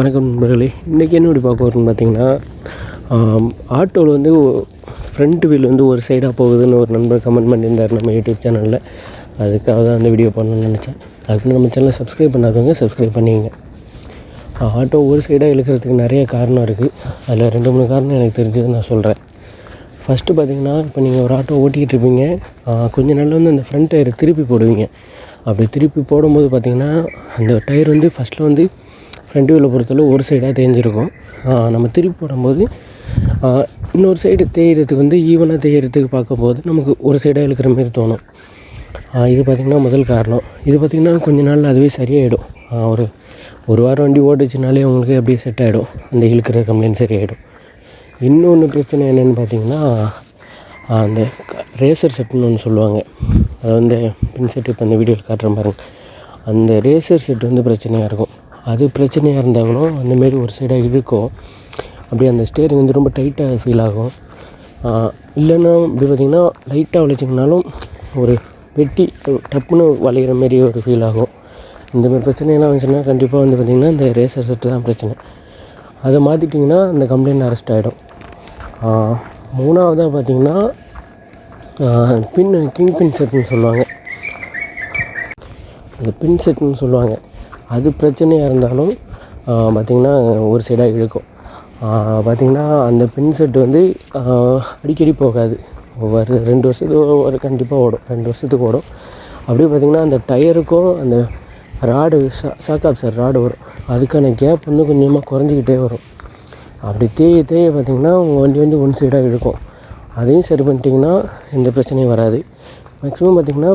வணக்கம் நண்பர்களே. இன்றைக்கி என்ன இப்படி பார்க்க போகிறோம்னு பார்த்தீங்கன்னா ஆட்டோவில் வந்து ஃப்ரண்ட் வீல் வந்து ஒரு சைடாக போகுதுன்னு ஒரு நண்பர் கமெண்ட் பண்ணியிருந்தார் நம்ம யூடியூப் சேனலில் அதுக்காக தான் அந்த வீடியோ பண்ணணும்னு நினச்சேன். அதுக்கு நம்ம சேனலை சப்ஸ்கிரைப் பண்ணாதவங்க சப்ஸ்கிரைப் பண்ணிங்க ஆட்டோ ஒரு சைடாக இழுக்கிறதுக்கு நிறைய காரணம் இருக்குது அதில் ரெண்டு மூணு காரணம் எனக்கு தெரிஞ்சது நான் சொல்கிறேன் ஃபஸ்ட்டு பார்த்தீங்கன்னா இப்போ நீங்கள் ஒரு ஆட்டோ ஓட்டிக்கிட்டு இருப்பீங்க. கொஞ்சம் கொஞ்ச நாள் வந்து அந்த ஃப்ரண்ட் டயரை திருப்பி போடுவீங்க. அப்படி திருப்பி போடும்போது பார்த்தீங்கன்னா அந்த டயர் வந்து ஃபஸ்ட்டில் வந்து ஃப்ரண்ட் வியூவில் பொறுத்தளவு ஒரு சைடாக தேஞ்சிருக்கும். நம்ம திருப்பி போடும்போது இன்னொரு சைடு தேய்கிறதுக்கு வந்து ஈவனாக தேய்கிறதுக்கு பார்க்கும்போது நமக்கு ஒரு சைடாக இழுக்கிற மாதிரி தோணும். இது பார்த்திங்கன்னா முதல் காரணம். இது பார்த்திங்கன்னா கொஞ்ச நாள் அதுவே சரியாயிடும். ஒரு ஒரு வாரம் வண்டி ஓட்டுச்சுனாலே உங்களுக்கு அப்படியே செட் ஆகிடும் அந்த இழுக்கிற கம்ப்ளைண்ட் சரியாயிடும். இன்னொன்று பிரச்சனை என்னென்னு பார்த்தீங்கன்னா அந்த ரேசர் செட்டுன்னு ஒன்று சொல்லுவாங்க. அது வந்து பின் செட்டு இப்போ அந்த வீடியோவில் காட்டுற பாருங்க. அந்த ரேசர் செட் வந்து பிரச்சனையாக இருக்கும். அது பிரச்சனையாக இருந்தாலும் அந்தமாரி ஒரு சைடாக இழுக்கும் அப்படியே அந்த ஸ்டேரிங் வந்து ரொம்ப டைட்டாக ஃபீல் ஆகும். இல்லைன்னா இப்படி பார்த்திங்கன்னா லைட்டாக வளைச்சிங்கனாலும் ஒரு வெட்டி டப்புன்னு வளையிற மாரி ஒரு ஃபீல் ஆகும். இந்தமாரி பிரச்சனையெல்லாம் வந்துச்சுன்னா கண்டிப்பாக வந்து பார்த்திங்கன்னா இந்த ரேசர் செட்டு தான் பிரச்சனை. அதை மாற்றிட்டிங்கன்னா அந்த கம்ப்ளைண்ட் அரெஸ்ட் ஆகிடும் மூணாவதாக பார்த்திங்கன்னா பின் கிங் பின் செட்னு சொல்லுவாங்க. அந்த பின் செட்னு சொல்லுவாங்க. அது பிரச்சனையாக இருந்தாலும் பார்த்திங்கன்னா ஒரு சைடாக இழுக்கும். பார்த்திங்கன்னா அந்த பின் செட் வந்து அடிக்கடி போகாது. ஒவ்வொரு ரெண்டு வருஷத்துக்கு ஒரு கண்டிப்பாக ஓடும். ரெண்டு வருஷத்துக்கு ஓடும். அப்படியே பார்த்திங்கன்னா அந்த டயருக்கும் அந்த ராடு சா சாக்காப் சார் ராடு வரும். அதுக்கான கேப் வந்து கொஞ்சமாக குறைஞ்சிக்கிட்டே வரும். அப்படி தேய தேய பார்த்திங்கன்னா உங்கள் வண்டி வந்து ஒன் சைடாக இழுக்கும். அதையும் சரி பண்ணிட்டிங்கன்னா எந்த பிரச்சனையும் வராது. மேக்ஸிமம் பார்த்திங்கன்னா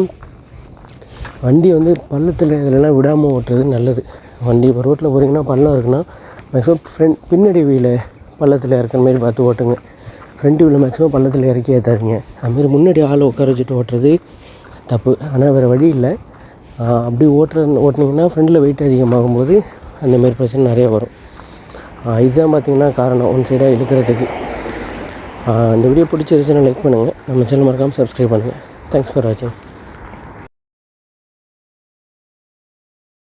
வண்டி வந்து பள்ளத்தில் இதிலலாம் விடாமல் ஓட்டுறது நல்லது. வண்டி இப்போ ரோட்டில் போகிறீங்கன்னா பள்ளம் இருக்குன்னா மேக்ஸிமம் ஃப்ரண்ட் பின்னாடி வீல பள்ளத்தில் இறக்குற மாதிரி பார்த்து ஓட்டுங்க. ஃப்ரண்ட் வீலை மேக்ஸிமம் பள்ளத்தில் இறக்கி ஏற்றாதீங்க அதுமாரி முன்னாடி ஆளை உட்கார வச்சுட்டு ஓட்டுறது தப்பு. ஆனால் வேறு வழி இல்லை. அப்படி ஓட்டுற ஓட்டுனீங்கன்னா ஃப்ரண்டில் வெயிட் அதிகமாகும் போது அந்தமாரி பிரச்சனை நிறைய வரும். இதுதான் பார்த்தீங்கன்னா காரணம். ஒன் சைடாக இழுக்கிறதுக்கு. இந்த வீடியோ பிடிச்சிருச்சுன்னா லைக் பண்ணுங்கள் நம்ம சேனல் மறக்காமல் சப்ஸ்கிரைப் பண்ணுங்கள் தேங்க்ஸ் ஃபார் வாட்சிங்